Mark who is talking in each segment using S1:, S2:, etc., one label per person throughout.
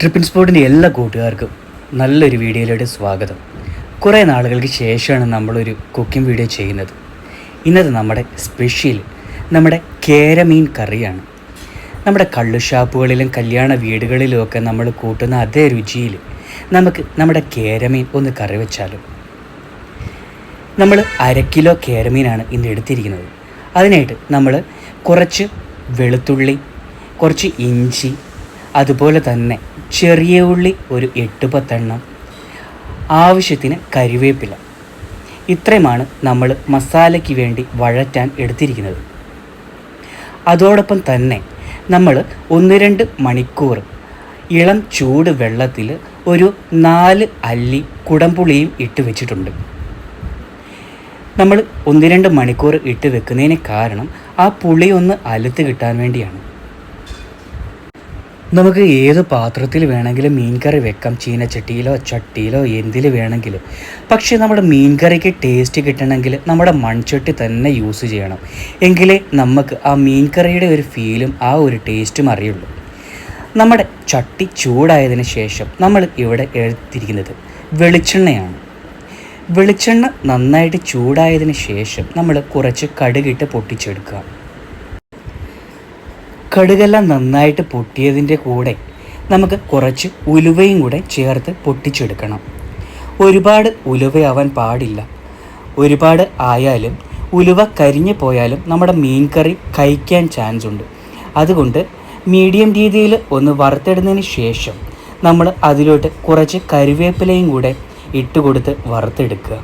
S1: ട്രിപ്പിൻ സ്പോട്ടിന്റെ എല്ലാ കൂട്ടുകാർക്കും നല്ലൊരു വീഡിയോയിലോട്ട് സ്വാഗതം. കുറേ നാളുകൾക്ക് ശേഷമാണ് നമ്മളൊരു കുക്കിംഗ് വീഡിയോ ചെയ്യുന്നത്. ഇന്നത്തെ നമ്മുടെ സ്പെഷ്യൽ നമ്മുടെ കേരമീൻ കറിയാണ്. നമ്മുടെ കള്ളുഷാപ്പുകളിലും കല്യാണ വീടുകളിലും ഒക്കെ നമ്മൾ കൂട്ടുന്ന അതേ രുചിയിൽ നമുക്ക് നമ്മുടെ കേരമീൻ ഒന്ന് കറി വെച്ചാലും. നമ്മൾ അര കിലോ കേരമീനാണ് ഇന്ന് എടുത്തിരിക്കുന്നത്. അതിനായിട്ട് നമ്മൾ കുറച്ച് വെളുത്തുള്ളി കുറച്ച് ഇഞ്ചി അതുപോലെ തന്നെ ചെറിയ ഉള്ളി ഒരു എട്ട് പത്തെണ്ണം. ആവശ്യത്തിന് കരുവേപ്പില. ഇത്രയുമാണ് നമ്മൾ മസാലയ്ക്ക് വേണ്ടി വഴറ്റാൻ എടുത്തിരിക്കുന്നത്. അതോടൊപ്പം തന്നെ നമ്മൾ ഒന്ന് രണ്ട് മണിക്കൂർ ഇളം ചൂട് വെള്ളത്തിൽ ഒരു നാല് അല്ലി കുടംപുളിയും ഇട്ട് വെച്ചിട്ടുണ്ട്. നമ്മൾ ഒന്ന് രണ്ട് മണിക്കൂർ ഇട്ട് വെക്കുന്നതിന് കാരണം ആ പുളി ഒന്ന് അലുത്ത് കിട്ടാൻ വേണ്ടിയാണ്. നമുക്ക് ഏത് പാത്രത്തിൽ വേണമെങ്കിലും മീൻകറി വെക്കാം? ചീനച്ചട്ടിയിലോ ചട്ടിയിലോ എന്തിൽ വേണമെങ്കിലും. പക്ഷേ നമ്മുടെ മീൻകറിക്ക് ടേസ്റ്റ് കിട്ടണമെങ്കിൽ നമ്മുടെ മൺചട്ടി തന്നെ യൂസ് ചെയ്യണം. എങ്കിലേ നമുക്ക് ആ മീൻകറിയുടെ ഒരു ഫീലും ആ ഒരു ടേസ്റ്റും അറിയുള്ളൂ. നമ്മുടെ ചട്ടി ചൂടായതിനു ശേഷം നമ്മൾ ഇവിടെ എടുത്തിരിക്കുന്നത് വെളിച്ചെണ്ണയാണ്. വെളിച്ചെണ്ണ നന്നായിട്ട് ചൂടായതിന് ശേഷം നമ്മൾ കുറച്ച് കടുകിട്ട് പൊട്ടിച്ചെടുക്കുക. കടുകെല്ലാം നന്നായിട്ട് പൊട്ടിയതിന്റെ കൂടെ നമുക്ക് കുറച്ച് ഉലുവയും കൂടെ ചേർത്ത് പൊട്ടിച്ചെടുക്കണം. ഒരുപാട് ഉലുവയാവാൻ പാടില്ല. ഒരുപാട് ആയാലും ഉലുവ കരിഞ്ഞു പോയാലും നമ്മുടെ മീൻ കറി കഴിക്കാൻ ചാൻസ് ഉണ്ട്. അതുകൊണ്ട് മീഡിയം രീതിയിൽ ഒന്ന് വറുത്തിടുന്നതിന് ശേഷം നമ്മൾ അതിലോട്ട് കുറച്ച് കറിവേപ്പിലയും കൂടെ ഇട്ട് കൊടുത്ത് വറുത്തെടുക്കുക.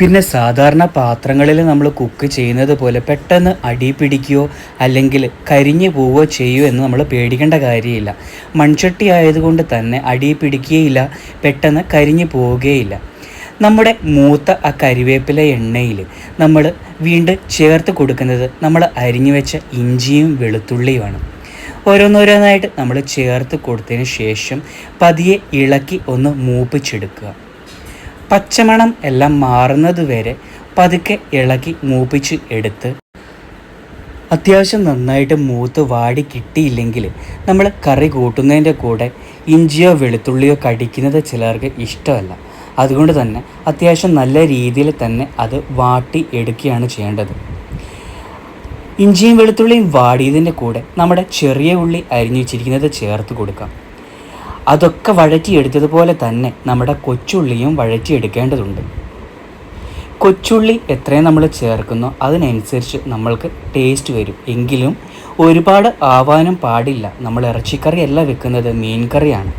S1: പിന്നെ സാധാരണ പാത്രങ്ങളിൽ നമ്മൾ കുക്ക് ചെയ്യുന്നത് പോലെ പെട്ടെന്ന് അടി പിടിക്കുകയോ അല്ലെങ്കിൽ കരിഞ്ഞു പോവുകയോ ചെയ്യുമോ എന്ന് നമ്മൾ പേടിക്കേണ്ട കാര്യമില്ല. മൺചട്ടി ആയതുകൊണ്ട് തന്നെ അടി പിടിക്കുകയില്ല പെട്ടെന്ന് കരിഞ്ഞു പോവുകയില്ല. നമ്മുടെ മൂത്ത ആ കരിവേപ്പില എണ്ണയിൽ നമ്മൾ വീണ്ടും ചേർത്ത് കൊടുക്കുന്നത് നമ്മൾ അരിഞ്ഞു വെച്ച ഇഞ്ചിയും വെളുത്തുള്ളിയുമാണ്. ഓരോന്നോരോന്നായിട്ട് നമ്മൾ ചേർത്ത് കൊടുത്തതിന് ശേഷം പതിയെ ഇളക്കി ഒന്ന് മൂപ്പിച്ചെടുക്കുക. പച്ചമണം എല്ലാം മാറുന്നത് വരെ പതുക്കെ ഇളക്കി മൂപ്പിച്ച് എടുത്ത് അത്യാവശ്യം നന്നായിട്ട് മൂത്ത് വാടി കിട്ടിയില്ലെങ്കിൽ നമ്മൾ കറി കൂട്ടുന്നതിന്റെ കൂടെ ഇഞ്ചിയോ വെളുത്തുള്ളിയോ കടിക്കുന്നത് ചിലർക്ക് ഇഷ്ടമല്ല. അതുകൊണ്ട് തന്നെ അത്യാവശ്യം നല്ല രീതിയിൽ തന്നെ അത് വാട്ടി എടുക്കുകയാണ് ചെയ്യേണ്ടത്. ഇഞ്ചിയും വെളുത്തുള്ളിയും വാടിയതിന്റെ കൂടെ നമ്മുടെ ചെറിയ ഉള്ളി അരിഞ്ഞു വെച്ചിരിക്കുന്നത് ചേർത്ത് കൊടുക്കാം. അതൊക്കെ വഴറ്റിയെടുത്തതുപോലെ തന്നെ നമ്മുടെ കൊച്ചുള്ളിയും വഴറ്റിയെടുക്കേണ്ടതുണ്ട്. കൊച്ചുള്ളി എത്രയും നമ്മൾ ചേർക്കുന്നോ അതിനനുസരിച്ച് നമ്മൾക്ക് ടേസ്റ്റ് വരും. എങ്കിലും ഒരുപാട് ആവാനും പാടില്ല. നമ്മൾ ഇറച്ചിക്കറി അല്ല വെക്കുന്നത് മീൻ കറിയാണ്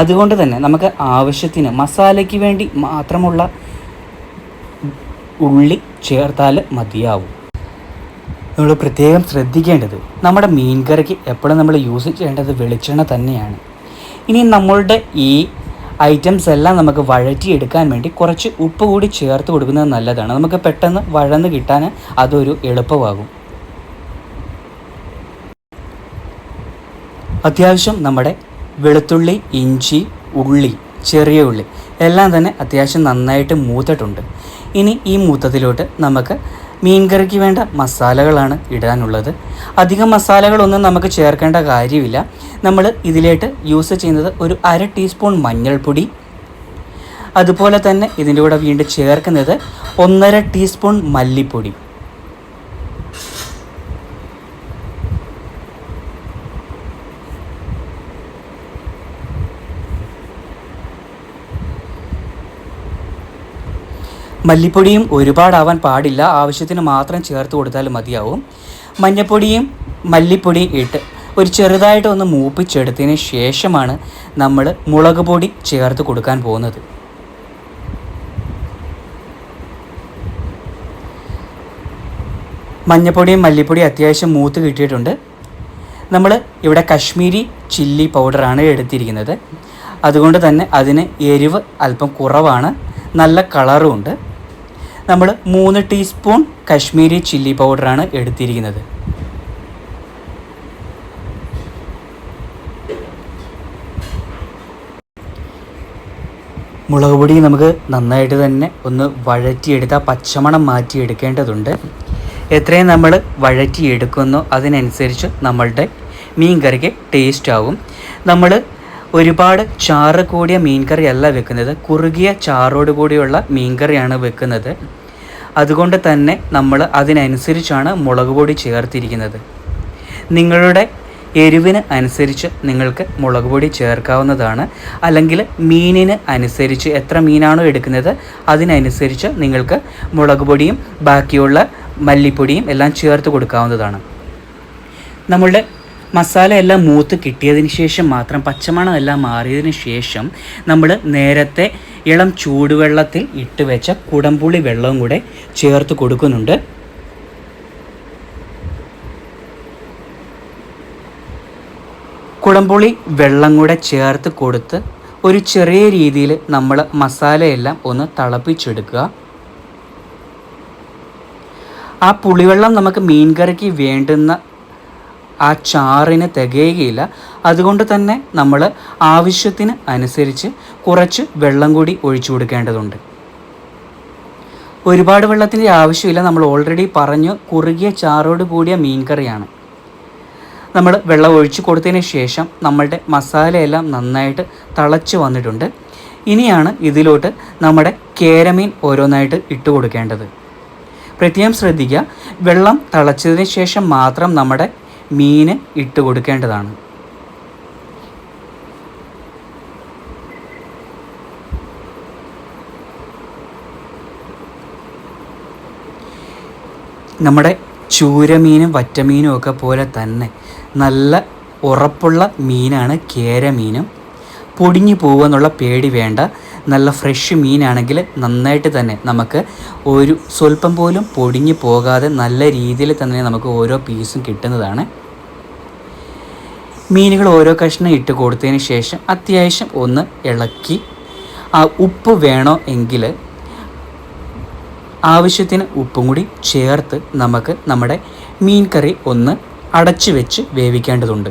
S1: അതുകൊണ്ട് തന്നെ നമുക്ക് ആവശ്യത്തിന് മസാലയ്ക്ക് വേണ്ടി മാത്രമുള്ള ഉള്ളി ചേർത്താൽ മതിയാവും. നമ്മൾ പ്രത്യേകം ശ്രദ്ധിക്കേണ്ടത് നമ്മുടെ മീൻ കറിക്ക് എപ്പോഴും നമ്മൾ യൂസ് ചെയ്യേണ്ടത് വെളിച്ചെണ്ണ തന്നെയാണ്. ഇനി നമ്മളുടെ ഈ ഐറ്റംസ് എല്ലാം നമുക്ക് വഴറ്റിയെടുക്കാൻ വേണ്ടി കുറച്ച് ഉപ്പ് കൂടി ചേർത്ത് കൊടുക്കുന്നത് നല്ലതാണ്. നമുക്ക് പെട്ടെന്ന് വഴന്ന് കിട്ടാൻ അതൊരു എളുപ്പമാകും. അത്യാവശ്യം നമ്മുടെ വെളുത്തുള്ളി ഇഞ്ചി ഉള്ളി ചെറിയ ഉള്ളി എല്ലാം തന്നെ അത്യാവശ്യം നന്നായിട്ട് മൂത്തിട്ടുണ്ട്. ഇനി ഈ മൂത്തത്തിലോട്ട് നമുക്ക് മീൻ കറിക്ക് വേണ്ട മസാലകളാണ് ഇടാനുള്ളത്. അധികം മസാലകളൊന്നും നമുക്ക് ചേർക്കേണ്ട കാര്യമില്ല. നമ്മൾ ഇതിലേട്ട് യൂസ് ചെയ്യുന്നത് ഒരു അര ടീസ്പൂൺ മഞ്ഞൾപ്പൊടി. അതുപോലെ തന്നെ ഇതിന്റെ കൂടെ വീണ്ടും ചേർക്കുന്നത് ഒന്നര ടീസ്പൂൺ മല്ലിപ്പൊടി. മല്ലിപ്പൊടിയും ഒരുപാടാവാൻ പാടില്ല. ആവശ്യത്തിന് മാത്രം ചേർത്ത് കൊടുത്താൽ മതിയാവും. മഞ്ഞപ്പൊടിയും മല്ലിപ്പൊടിയും ഇട്ട് ഒരു ചെറുതായിട്ട് ഒന്ന് മൂപ്പിച്ചെടുത്തതിന് ശേഷമാണ് നമ്മൾ മുളക് പൊടി ചേർത്ത് കൊടുക്കാൻ പോകുന്നത്. മഞ്ഞപ്പൊടിയും മല്ലിപ്പൊടിയും അത്യാവശ്യം മൂത്ത് കിട്ടിയിട്ടുണ്ട്. നമ്മൾ ഇവിടെ കശ്മീരി ചില്ലി പൗഡറാണ് എടുത്തിരിക്കുന്നത്. അതുകൊണ്ട് തന്നെ അതിന് എരിവ് അല്പം കുറവാണ്. നല്ല കളറും ഉണ്ട്. നമ്മൾ മൂന്ന് ടീസ്പൂൺ കശ്മീരി ചില്ലി പൗഡറാണ് എടുത്തിരിക്കുന്നത്. മുളക് പൊടി നമുക്ക് നന്നായിട്ട് തന്നെ ഒന്ന് വഴറ്റിയെടുത്ത് ആ പച്ചമണം മാറ്റിയെടുക്കേണ്ടതുണ്ട്. എത്രയും നമ്മൾ വഴറ്റിയെടുക്കുന്നോ അതിനനുസരിച്ച് നമ്മളുടെ മീൻ കറിക്ക് ടേസ്റ്റ് ആവും നമ്മൾ ഒരുപാട് ചാറ് കൂടിയ മീൻ കറി അല്ല വെക്കുന്നത് കുറുകിയ ചാറോട് കൂടിയുള്ള മീൻ കറിയാണ് വെക്കുന്നത്. അതുകൊണ്ട് തന്നെ നമ്മൾ അതിനനുസരിച്ചാണ് മുളക് പൊടി ചേർത്തിരിക്കുന്നത്. നിങ്ങളുടെ എരിവിന് അനുസരിച്ച് നിങ്ങൾക്ക് മുളക് പൊടി ചേർക്കാവുന്നതാണ്. അല്ലെങ്കിൽ മീനിന് അനുസരിച്ച് എത്ര മീനാണോ എടുക്കുന്നത് അതിനനുസരിച്ച് നിങ്ങൾക്ക് മുളക് പൊടിയും ബാക്കിയുള്ള മല്ലിപ്പൊടിയും എല്ലാം ചേർത്ത് കൊടുക്കാവുന്നതാണ്. നമ്മളുടെ മസാല എല്ലാം മൂത്ത് കിട്ടിയതിന് ശേഷം മാത്രം പച്ചമണം എല്ലാം മാറിയതിന് ശേഷം നമ്മൾ നേരത്തെ ഇളം ചൂടുവെള്ളത്തിൽ ഇട്ട് വെച്ച കുടംപുളി വെള്ളവും കൂടെ ചേർത്ത് കൊടുക്കുന്നുണ്ട്. കുടംപുളി വെള്ളം കൂടെ ചേർത്ത് കൊടുത്ത് ഒരു ചെറിയ രീതിയിൽ നമ്മൾ മസാലയെല്ലാം ഒന്ന് തിളപ്പിച്ചെടുക്കുക. ആ പുളിവെള്ളം നമുക്ക് മീൻ കറിക്ക് വേണ്ടുന്ന ആ ചാറിന് തികയുകയില്ല. അതുകൊണ്ട് തന്നെ നമ്മൾ ആവശ്യത്തിന് അനുസരിച്ച് കുറച്ച് വെള്ളം കൂടി ഒഴിച്ചു കൊടുക്കേണ്ടതുണ്ട്. ഒരുപാട് വെള്ളത്തിന്റെ ആവശ്യമില്ല. നമ്മൾ ഓൾറെഡി പറഞ്ഞു കുറുകിയ ചാറോട് കൂടിയ മീൻ കറിയാണ് നമ്മൾ വെള്ളം ഒഴിച്ച് കൊടുത്തതിന് ശേഷം നമ്മളുടെ മസാലയെല്ലാം നന്നായിട്ട് തിളച്ച് വന്നിട്ടുണ്ട്. ഇനിയാണ് ഇതിലോട്ട് നമ്മുടെ കേരമീൻ ഓരോന്നായിട്ട് ഇട്ട് കൊടുക്കേണ്ടത്. പ്രത്യേകം ശ്രദ്ധിക്കുക വെള്ളം തിളച്ചതിന് ശേഷം മാത്രം നമ്മുടെ മീന് ഇട്ട് കൊടുക്കേണ്ടതാണ്. നമ്മുടെ ചൂരമീനും വറ്റമീനും ഒക്കെ പോലെ തന്നെ നല്ല ഉറപ്പുള്ള മീനാണ് കേരമീനും. പൊടിഞ്ഞു പോകുമെന്നുള്ള പേടി വേണ്ട. നല്ല ഫ്രഷ് മീനാണെങ്കിൽ നന്നായിട്ട് തന്നെ നമുക്ക് ഒരു സ്വല്പം പോലും പൊടിഞ്ഞു പോകാതെ നല്ല രീതിയിൽ തന്നെ നമുക്ക് ഓരോ പീസും കിട്ടുന്നതാണ്. മീനുകൾ ഓരോ കഷ്ണം ഇട്ട് കൊടുത്തതിന് ശേഷം അത്യാവശ്യം ഒന്ന് ഇളക്കി. ഉപ്പ് വേണോ എങ്കിൽ ആവശ്യത്തിന് ഉപ്പും കൂടി ചേർത്ത് നമുക്ക് നമ്മുടെ മീൻ കറി ഒന്ന് അടച്ചു വെച്ച് വേവിക്കേണ്ടതുണ്ട്.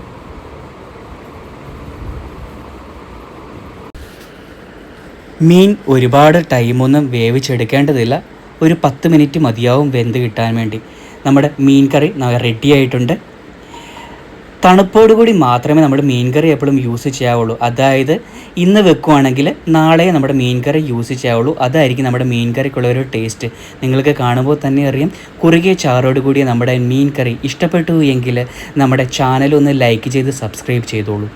S1: മീൻ ഒരുപാട് ടൈമൊന്നും വേവിച്ചെടുക്കേണ്ടതില്ല. ഒരു പത്ത് മിനിറ്റ് മതിയാവും വെന്ത് കിട്ടാൻ വേണ്ടി. നമ്മുടെ മീൻ കറി റെഡി ആയിട്ടുണ്ട്. തണുപ്പോട് കൂടി മാത്രമേ നമ്മുടെ മീൻകറി എപ്പോഴും യൂസ് ചെയ്യാവുള്ളൂ. അതായത് ഇന്ന് വെക്കുവാണെങ്കിൽ നാളെ നമ്മുടെ മീൻകറി യൂസ് ചെയ്യാവുള്ളൂ. അതായിരിക്കും നമ്മുടെ മീൻകറിക്കുള്ള ഒരു ടേസ്റ്റ് നിങ്ങൾക്ക് കാണുമ്പോൾ തന്നെ അറിയാം കുറുകിയ ചാറോട് കൂടിയ നമ്മുടെ മീൻകറി ഇഷ്ടപ്പെട്ടു എങ്കിൽ നമ്മുടെ ചാനൽ ഒന്ന് ലൈക്ക് ചെയ്ത് സബ്സ്ക്രൈബ് ചെയ്തോളൂ.